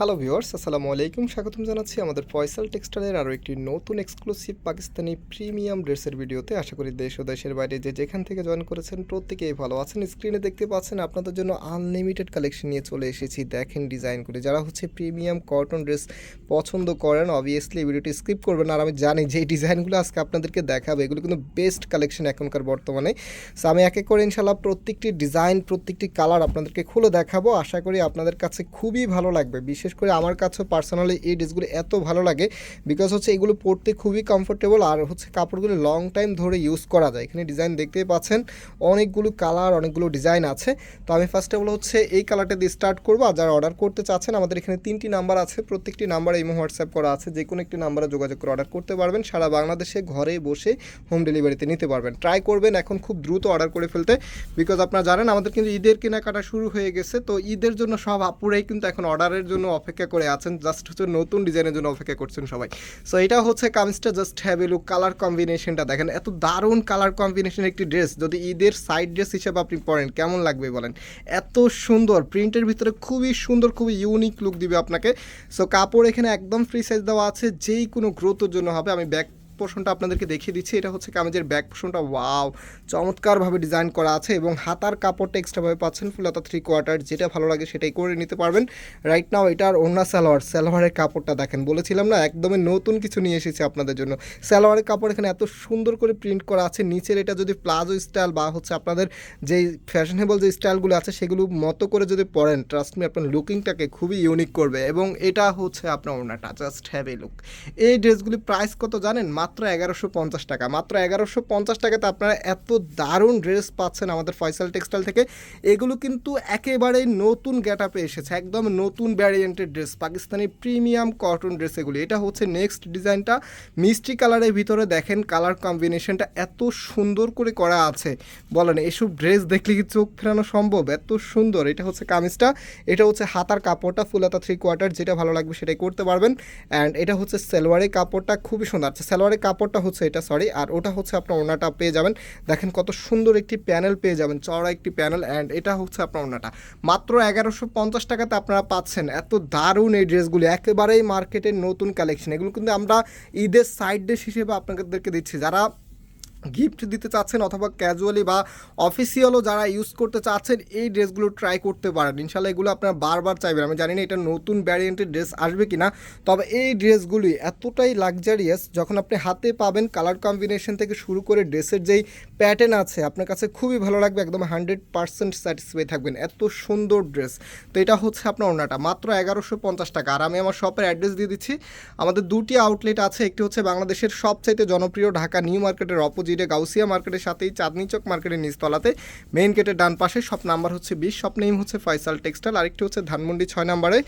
Hello viewers আসসালামু আলাইকুম স্বাগতম জানাচ্ছি আমাদের ফয়সাল টেক্সটাইলের আরও একটি নতুন এক্সক্লুসিভ পাকিস্তানি প্রিমিয়াম ড্রেসের ভিডিওতে। আশা করি দেশ ও দেশের বাইরে যে যেখান থেকে জয়েন করেছেন প্রত্যেকেই ভালো আছেন। স্ক্রিনে দেখতে পাচ্ছেন আপনাদের জন্য আনলিমিটেড কালেকশন নিয়ে চলে এসেছি। দেখেন ডিজাইন করে যারা হচ্ছে প্রিমিয়াম কটন ড্রেস পছন্দ করেন অবভিয়াসলি ভিডিওটি স্কিপ করবেন। আর আমি জানি যে ডিজাইনগুলো আজকে আপনাদেরকে দেখাবো। এগুলো কিন্তু বেস্ট কালেকশন এখনকার বর্তমানে। সো আমি এক এক করে ইনশাল্লাহ প্রত্যেকটি ডিজাইন প্রত্যেকটি কালার আপনাদেরকে খুলে দেখাবো। আশা করি আপনাদের কাছে খুবই ভালো লাগবে। বিশেষ করে আমার কাছেও পার্সোনালি এই ড্রেসগুলো এত ভালো লাগে বিকজ হচ্ছে এগুলো পরতে খুবই কমফোর্টেবল আর হচ্ছে কাপড়গুলো লং টাইম ধরে ইউজ করা যায়। এখানে ডিজাইন দেখতেই পাচ্ছেন, অনেকগুলো কালার অনেকগুলো ডিজাইন আছে। তো আমি ফার্স্ট অফ অল হচ্ছে এই কালারটা দিয়ে স্টার্ট করব আর যারা অর্ডার করতে চাচ্ছেন, আমাদের এখানে তিনটি নাম্বার আছে, প্রত্যেকটি নাম্বার এই হোয়াটসঅ্যাপ করা আছে যে কোনো একটি নাম্বারে যোগাযোগ করে অর্ডার করতে পারবেন, সারা বাংলাদেশে ঘরে বসে হোম ডেলিভারিতে নিতে পারবেন। ট্রাই করবেন এখন খুব দ্রুত অর্ডার করে ফেলতে বিকজ আপনারা জানেন আমাদের কিন্তু ঈদের কেনাকাটা শুরু হয়ে গেছে, তো ঈদের জন্য সব আপুরাই কিন্তু এখন অর্ডারের জন্য অপেক্ষা করে আছেন জাস্ট হচ্ছে নতুন ডিজাইনের জন্য অপেক্ষা করছেন সবাই। সো এটা হচ্ছে কামিজটা জাস্ট হ্যাভ লুক কালার কম্বিনেশনটা দেখেন। এত দারুণ কালার কম্বিনেশন একটি ড্রেস যদি ঈদের সাইড ড্রেস হিসেবে আপনি পরেন, কেমন লাগবে বলেন? এত সুন্দর প্রিন্টের ভিতরে খুবই সুন্দর, খুবই ইউনিক লুক দিবে আপনাকে। সো কাপড় এখানে একদম ফ্রি সাইজ দেওয়া আছে, যেই কোনো গ্রোথের জন্য হবে, আমি ব্যাক পোর্শনটা আপনাদেরকে দেখিয়ে দিচ্ছি। এটা হচ্ছে কামিজের ব্যাক পোর্শনটা ওয়াও! চমৎকারভাবে ডিজাইন করা আছে এবং হাতার কাপড়টা এক্সট্রাভাবে পাচ্ছেন ফুল হাতা থ্রি কোয়ার্টার যেটা ভালো লাগে সেটাই করে নিতে পারবেন। রাইট নাও এটার ওড়না সালোয়ার, সালোয়ারের কাপড়টা দেখেন। বলেছিলাম না, একদমই নতুন কিছু নিয়ে এসেছি আপনাদের জন্য। সালোয়ারের কাপড় এখানে এত সুন্দর করে প্রিন্ট করা আছে। নিচের এটা যদি প্লাজো স্টাইল বা হচ্ছে আপনাদের যেই ফ্যাশনেবল যে স্টাইলগুলো আছে, সেগুলো মতো করে যদি পরেন ট্রাস্ট মি আপনার লুকিংটাকে খুবই ইউনিক করবে। এবং এটা হচ্ছে আপনার ওড়নাটা। জাস্ট হ্যাভ লুক এই ড্রেসগুলি প্রাইস কত জানেন? মাত্র এগারোশো পঞ্চাশ টাকা। মাত্র এগারোশো পঞ্চাশ টাকাতে আপনারা এত দারুণ ড্রেস পাচ্ছেন আমাদের ফয়সাল টেক্সটাইল থেকে। এগুলো কিন্তু একেবারেই নতুন গেট আপে এসেছে, একদম নতুন ভ্যারিয়েন্টের dress, Pakistani premium cotton dress এগুলি। এটা হচ্ছে নেক্সট ডিজাইনটা। মিষ্টি কালারের ভিতরে দেখেন কালার কম্বিনেশনটা এত সুন্দর করে করা আছে। বলেন, এসব ড্রেস দেখলে কি চোখ ফেরানো সম্ভব? এত সুন্দর। এটা হচ্ছে কামিজটা, এটা হচ্ছে হাতার কাপড়টা ফুলাতা থ্রি কোয়ার্টার যেটা ভালো লাগবে সেটাই করতে পারবেন। অ্যান্ড এটা হচ্ছে সালোয়ারের কাপড়টা, খুবই সুন্দর। আচ্ছা সালোয়ারের কাপড়টা হচ্ছে এটা সরি আর ওটা হচ্ছে আপনার ওনাটা পেয়ে যাবেন। দেখেন কত সুন্দর একটি প্যানেল পেয়ে যাবেন চড়া একটি প্যানেল অ্যান্ড এটা হচ্ছে আপনার ওনাটা মাত্র এগারোশো পঞ্চাশ টাকাতে আপনারা পাচ্ছেন এত দারুণ এই ড্রেসগুলি, একেবারেই মার্কেটের নতুন কালেকশন এগুলো কিন্তু আমরা ঈদের সাইড ড্রেস হিসেবে আপনাদেরকে দিচ্ছি। যারা গিফট দিতে চাচ্ছেন অথবা ক্যাজুয়ালি বা অফিসিয়ালও যারা ইউজ করতে চাচ্ছেন, এই ড্রেসগুলো ট্রাই করতে পারেন। ইনশাল্লাহ এগুলো আপনারা বারবার চাইবেন। আমি জানি না এটা নতুন ভ্যারিয়েন্টের ড্রেস আসবে কি না তবে এই ড্রেসগুলি এতটাই লাক্সারিয়াস যখন আপনি হাতে পাবেন কালার কম্বিনেশন থেকে শুরু করে ড্রেসের যেই প্যাটার্ন আছে, আপনার কাছে খুবই ভালো লাগবে, একদম হান্ড্রেড পার্সেন্ট স্যাটিসফাই থাকবেন। এত সুন্দর ড্রেস তো এটা হচ্ছে আপনার ওনাটা মাত্র এগারোশো পঞ্চাশ টাকা। আর আমি আমার শপের অ্যাড্রেস দিয়ে দিচ্ছি। আমাদের দুটি আউটলেট আছে। একটি হচ্ছে বাংলাদেশের সবচাইতে জনপ্রিয় ঢাকা নিউ মার্কেটের অপোজিটে গাউসিয়া মার্কেটের সাথেই চাঁদনি চক মার্কেটের নিচতলাতে মেইন গেটের ডান পাশে সব নাম্বার হচ্ছে বিশ, শপ নেম হচ্ছে ফয়সাল টেক্সটাইল, আরেকটি হচ্ছে ধানমন্ডি ছয় নাম্বারে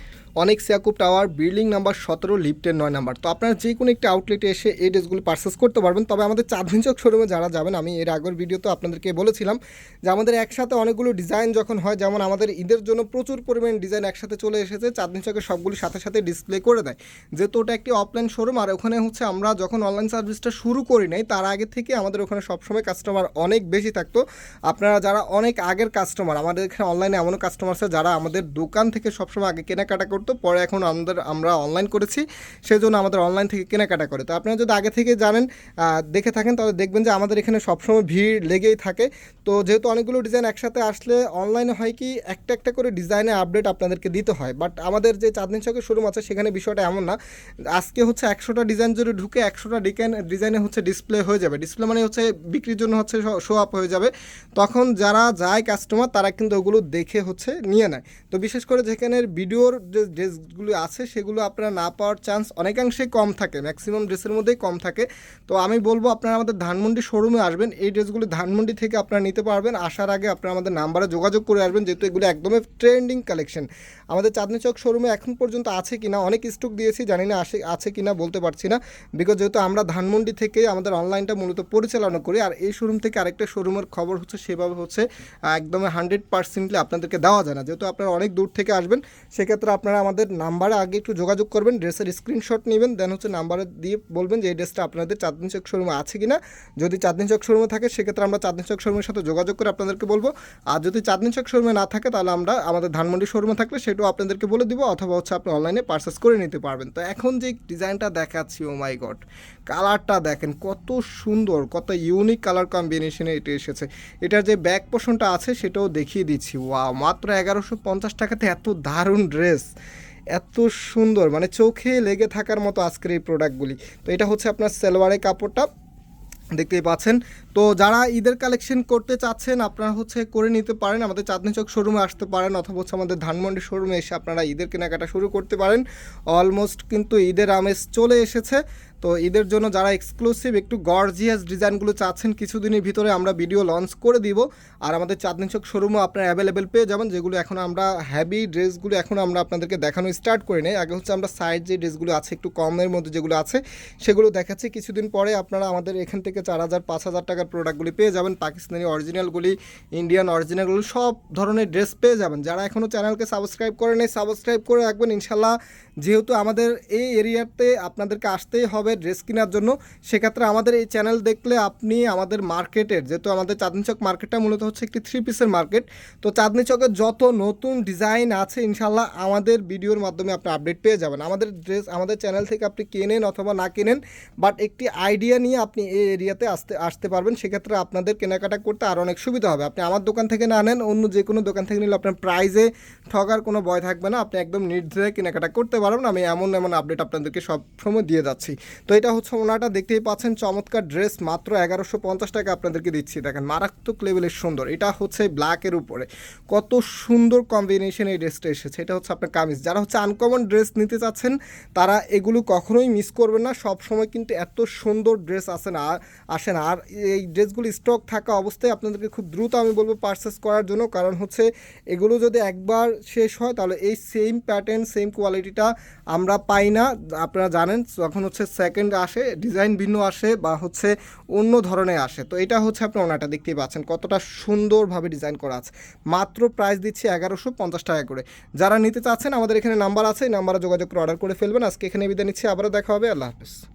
অনেক সিয়াকুব টাওয়ার, বিল্ডিং নাম্বার সতেরো, লিফটের নয় নাম্বার। তো আপনারা যে কোনো একটি আউটলেটে এসে এই ড্রেসগুলো পারচেস করতে পারবেন। তবে আমাদের চাঁদনি চক শোরুমে যারা যাবেন, আমি এর আগের ভিডিওতে আপনাদেরকে বলেছিলাম যে আমাদের একসাথে অনেকগুলো ডিজাইন যখন হয়, যেমন আমাদের ঈদের জন্য প্রচুর পরিমাণ ডিজাইন একসাথে চলে এসেছে, চাঁদনি চকের সবগুলি সাথে সাথে ডিসপ্লে করে দেয়। যেহেতু ওটা একটি অফলাইন শোরুম আর ওখানে হচ্ছে আমরা যখন অনলাইন সার্ভিসটা শুরু করি নাই, তার আগে থেকে আমাদের ওখানে সবসময় কাস্টমার অনেক বেশি থাকতো। আপনারা যারা অনেক আগের কাস্টমার আমাদের এখানে অনলাইনে এমনও কাস্টমার আছে যারা আমাদের দোকান থেকে সবসময় আগে কেনাকাটা করতো, পরে এখন আমাদের, আমরা অনলাইন করেছি সেই জন্য আমাদের অনলাইন থেকে কেনাকাটা করে। তো আপনারা যদি আগে থেকে জানেন দেখে থাকেন, তাহলে দেখবেন যে আমাদের এখানে সবসময় ভিড় লেগেই থাকে। তো যেহেতু অনেকগুলো ডিজাইন একসাথে আসলে অনলাইনে হয় কি, একটা একটা করে ডিজাইনে আপডেট আপনাদেরকে দিতে হয়। বাট আমাদের যে চাঁদনি চকের শোরুম আছে, সেখানে বিষয়টা এমন না। আজকে হচ্ছে একশোটা ডিজাইন যদি ঢুকে, একশোটা ডিজাইন ডিজাইনে হচ্ছে ডিসপ্লে হয়ে যাবে। ডিসপ্লে মানে হচ্ছে বিক্রির জন্য হচ্ছে শো আপ হয়ে যাবে। তখন যারা যায় কাস্টমার তারা কিন্তু ওগুলো দেখে হচ্ছে নিয়ে নেয়। তো বিশেষ করে যেখানে ভিডিওর যে ড্রেসগুলো আছে, সেগুলো আপনারা না পাওয়ার চান্স অনেকাংশেই কম থাকে। ম্যাক্সিমাম ড্রেসের মধ্যেই কম থাকে। তো আমি বলব, আপনারা আমাদের ধানমন্ডি শোরুমে আসবেন। এই ড্রেসগুলো ধানমন্ডি থেকে আপনারা নিতে পারবেন। আসার আগে আপনারা আমাদের নাম্বারে যোগাযোগ করে আসবেন, যেহেতু এগুলো একদমই ট্রেন্ডিং কালেকশন আমাদের চাঁদনি চক শোরুমে এখন পর্যন্ত আছে কিনা, অনেক স্টক দিয়েছি, জানি না আসে, আছে কিনা, বলতে পারছি না। বিকজ যেহেতু আমরা ধানমন্ডি থেকে আমাদের অনলাইনটা মূলত পরিচালনা পরিচালনা করি। আর এই শোরুম থেকে আরেকটা শোরুমের খবর হচ্ছে, সেভাবে হচ্ছে একদম হান্ড্রেড পার্সেন্টলি আপনাদেরকে দেওয়া যায় না। যেহেতু আপনারা অনেক দূর থেকে আসবেন, সেক্ষেত্রে আপনারা আমাদের নাম্বারে আগে একটু যোগাযোগ করবেন ড্রেসের স্ক্রিনশট নেবেন দেন হচ্ছে নাম্বারে দিয়ে বলবেন যে, এই ড্রেসটা আপনাদের চাঁদনি চক শোরুমে আছে কি না যদি চাঁদনি চক শোরুমে থাকে, সেক্ষেত্রে আমরা চাঁদনি চক শোরুমের সাথে যোগাযোগ করে আপনাদেরকে বলব। আর যদি চাঁদনি চক শোরুমে না থাকে, তাহলে আমরা আমাদের ধানমন্ডি শোরুমে থাকলে সেটাও আপনাদেরকে বলে দিব, অথবা হচ্ছে আপনি অনলাইনে পারচেস করে নিতে পারবেন। তো এখন যে ডিজাইনটা দেখাচ্ছি ও মাই গড কালারটা দেখেন, কত সুন্দর, কত ইউনিক কালার কম্বিনেশনে এটা এসেছে। এটার যে ব্যাক পোর্শনটা আছে, সেটাও দেখিয়ে দিচ্ছি। ওয়াও মাত্র এগারোশো পঞ্চাশ টাকাতে এত দারুণ ড্রেস এত সুন্দর মানে চোখে লেগে থাকার মতো আজকের এই প্রোডাক্টগুলি তো এটা হচ্ছে আপনার সেলোয়ারের কাপড়টা, দেখতেই পাচ্ছেন। তো যারা ঈদের কালেকশন করতে চাচ্ছেন, আপনারা হচ্ছে করে নিতে পারেন। আমাদের চাঁদনি চক শোরুমে আসতে পারেন, অথবা হচ্ছে আমাদের ধানমন্ডি শোরুমে এসে আপনারা ঈদের কেনাকাটা শুরু করতে পারেন। অলমোস্ট কিন্তু ঈদের আমেজ চলে এসেছে। তো এদের জন্য যারা এক্সক্লুসিভ একটু গর্জিয়াস ডিজাইনগুলো চাচ্ছেন, কিছুদিনের ভিতরে আমরা ভিডিও লঞ্চ করে দিব। আর আমাদের চাঁদনি চক শোরুমও আপনারা অ্যাভেলেবেল পেয়ে যাবেন, যেগুলো এখন আমরা হ্যাভি ড্রেসগুলো এখন আমরা আপনাদেরকে দেখানো স্টার্ট করি নাই। আগে হচ্ছে আমরা সাইড যে ড্রেসগুলো আছে, একটু কমের মধ্যে যেগুলো আছে, সেগুলো দেখাচ্ছি। কিছুদিন পরে আপনারা আমাদের এখান থেকে চার হাজার, পাঁচ হাজার টাকার প্রোডাক্টগুলি পেয়ে যাবেন। পাকিস্তানি অরিজিনালগুলি ইন্ডিয়ান অরিজিনালগুলি সব ধরনের ড্রেস পেয়ে যাবেন। যারা এখনও চ্যানেলকে সাবস্ক্রাইব করে নেই সাবস্ক্রাইব করে রাখবেন। ইনশাল্লাহ যেহেতু আমাদের এই এরিয়াতে আপনাদেরকে আসতেই হবে ড্রেস কেনার জন্য, সেক্ষেত্রে আমাদের এই চ্যানেল দেখলে আপনি আমাদের মার্কেটের, যেহেতু আমাদের চাঁদনি চক মার্কেটটা মূলত হচ্ছে একটি থ্রি পিসের মার্কেট, তো চাঁদনি চকের যত নতুন ডিজাইন আছে ইনশাল্লাহ আমাদের ভিডিওর মাধ্যমে আপনি আপডেট পেয়ে যাবেন। আমাদের ড্রেস আমাদের চ্যানেল থেকে আপনি কেনেন অথবা না কেনেন বাট একটি আইডিয়া নিয়ে আপনি এই এরিয়াতে আসতে আসতে পারবেন, সেক্ষেত্রে আপনাদের কেনাকাটা করতে আরও অনেক সুবিধা হবে। আপনি আমার দোকান থেকে না নেন, অন্য যে কোনো দোকান থেকে নিলে আপনার প্রাইজে ঠগার কোনো ভয় থাকবে না, আপনি একদম নির্দ্বিধায় কেনাকাটা করতে পারবেন আমি এমন এমন আপডেট আপনাদেরকে সব সময় দিয়ে যাচ্ছি। তো এটা হচ্ছে ওনাটা, দেখতেই পাচ্ছেন চমৎকার ড্রেস মাত্র এগারোশো পঞ্চাশ টাকা আপনাদেরকে দিচ্ছি। দেখেন, মারাত্মক লেভেলের সুন্দর। এটা হচ্ছে ব্ল্যাকের উপরে। কত সুন্দর কম্বিনেশন এই ড্রেসটা এসেছে। এটা হচ্ছে আপনার কামিজ। যারা হচ্ছে আনকমন ড্রেস নিতে চাচ্ছেন, তারা এগুলো কখনোই মিস করবেন না। সব সময় কিন্তু এত সুন্দর ড্রেস আসে না আসে না। আর এই ড্রেসগুলো স্টক থাকা অবস্থায় আপনাদেরকে খুব দ্রুত আমি বলব পারচেস করার জন্য। কারণ হচ্ছে এগুলো যদি একবার শেষ হয়, তাহলে এই সেম প্যাটার্ন সেম কোয়ালিটিটা আমরা পাই না। আপনারা জানেন, যখন হচ্ছে সেকেন্ড আসে ডিজাইন ভিন্ন আসে বা হচ্ছে অন্য ধরনের আসে। তো এটা হচ্ছে আপনি ওনাটা দেখতেই পাচ্ছেন, কতটা সুন্দরভাবে ডিজাইন করা আছে। মাত্র প্রাইস দিচ্ছি এগারোশো পঞ্চাশ টাকা করে। যারা নিতে চাচ্ছেন, আমাদের এখানে নাম্বার আছে, এই নাম্বারে যোগাযোগ করে অর্ডার করে ফেলবেন। আজকে এখানে বিদায় নিচ্ছি, আবারও দেখা হবে, আল্লাহ হাফেজ।